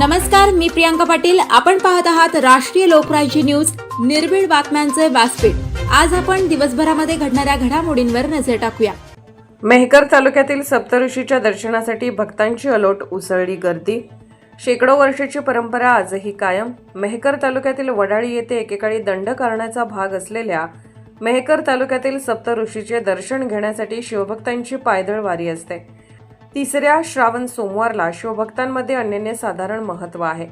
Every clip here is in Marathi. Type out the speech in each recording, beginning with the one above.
नमस्कार मी प्रियांका पाटील. आपण पाहत आहात राष्ट्रीय लोकराज्य न्यूज निर्भीड बातम्यांचे व्यासपीठ. आज आपण दिवसभरामध्ये घडणाऱ्या घडामोडींवर नजर टाकूया. मेहकर तालुक्यातील सप्तऋषीच्या दर्शनासाठी भक्तांची अलोट उसळली गर्दी. शेकडो वर्षाची परंपरा आजही कायम. मेहकर तालुक्यातील वडाळी येथे एकेकाळी दंडकारणाचा भाग असलेल्या मेहकर तालुक्यातील सप्तऋषीचे दर्शन घेण्यासाठी शिवभक्तांची पायदळ वारी असते. तिसऱ्या श्रावण सोमवारला शिवभक्तांमध्ये अनन्यसाधारण महत्त्व आहे.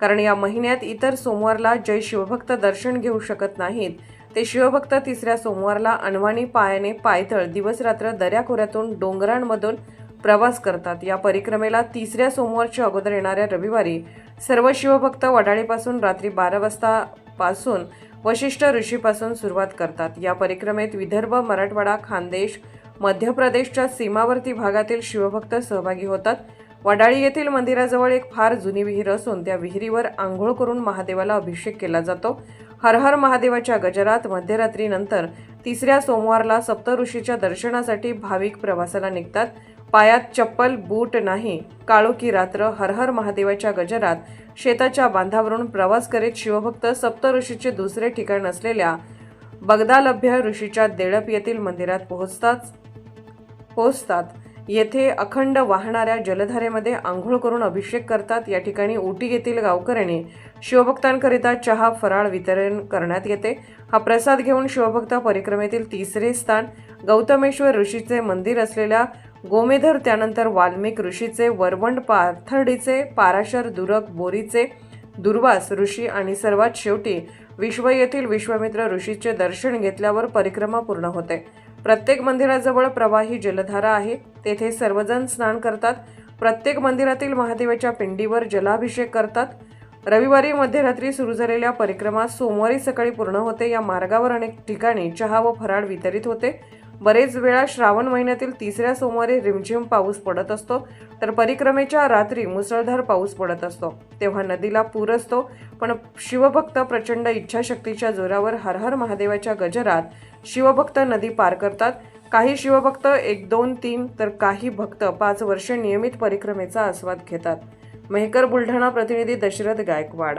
कारण या महिन्यात इतर सोमवारला जय शिवभक्त दर्शन घेऊ शकत नाहीत ते शिवभक्त तिसऱ्या सोमवारला अनवाणी पायाने पायथळ दिवसरात्र दऱ्याखोऱ्यातून डोंगरांमधून प्रवास करतात. या परिक्रमेला तिसऱ्या सोमवारच्या अगोदर येणाऱ्या रविवारी सर्व शिवभक्त वडाळीपासून रात्री बारा वाजतापासून वशिष्ठ ऋषीपासून सुरुवात करतात. या परिक्रमेत विदर्भ मराठवाडा खानदेश मध्य प्रदेशच्या सीमावर्ती भागातील शिवभक्त सहभागी होतात. वडाळी येथील मंदिराजवळ एक फार जुनी विहीर असून त्या विहिरीवर आंघोळ करून महादेवाला अभिषेक केला जातो. हर हर महादेवाच्या गजरात मध्यरात्रीनंतर तिसऱ्या सोमवारला सप्तऋषीच्या दर्शनासाठी भाविक प्रवासाला निघतात. पायात चप्पल बूट नाही काळोखी रात्र हर हर महादेवाच्या गजरात शेताच्या बांधावरून प्रवास करीत शिवभक्त सप्तऋषीचे दुसरे ठिकाण असलेल्या बगदालभ्य ऋषीच्या देडप येथील मंदिरात पोहोचतात. पोचतात येथे अखंड वाहणाऱ्या जलधारेमध्ये आंघोळ करून अभिषेक करतात. या ठिकाणी उटी येथील गावकऱ्यांनी. शिवभक्तांकरिता चहा फराळ वितरण करण्यात येते. हा प्रसाद घेऊन शिवभक्त परिक्रमेतील तिसरे स्थान गौतमेश्वर ऋषीचे मंदिर असलेल्या गोमेधर त्यानंतर वाल्मिक ऋषीचे वरवंड पाथर्डीचे पाराशर दुरक बोरीचे दुर्वास ऋषी आणि सर्वात शेवटी विश्व येथील विश्वामित्र ऋषीचे दर्शन घेतल्यावर परिक्रमा पूर्ण होते. प्रत्येक मंदिराजवळ प्रवाही जलधारा आहे. तेथे सर्वजण स्नान करतात. प्रत्येक मंदिरातील महादेवाच्या पिंडीवर जलाभिषेक करतात. रविवारी मध्यरात्री सुरू झालेल्या परिक्रमा सोमवारी सकाळी पूर्ण होते. या मार्गावर अनेक ठिकाणी चहा व फराळ वितरित होते. बरेच वेळा श्रावण महिन्यातील तिसऱ्या सोमवारी रिमझिम पाऊस पडत असतो तर परिक्रमेच्या रात्री मुसळधार पाऊस पडत असतो. तेव्हा नदीला पूर असतो पण शिवभक्त प्रचंड इच्छाशक्तीच्या जोरावर हर हर महादेवाच्या गजरात शिवभक्त नदी पार करतात. काही शिवभक्त एक दोन तीन तर काही भक्त पाच वर्षे नियमित परिक्रमेचा आस्वाद घेतात. मेहकर बुलढाणा प्रतिनिधी दशरथ गायकवाड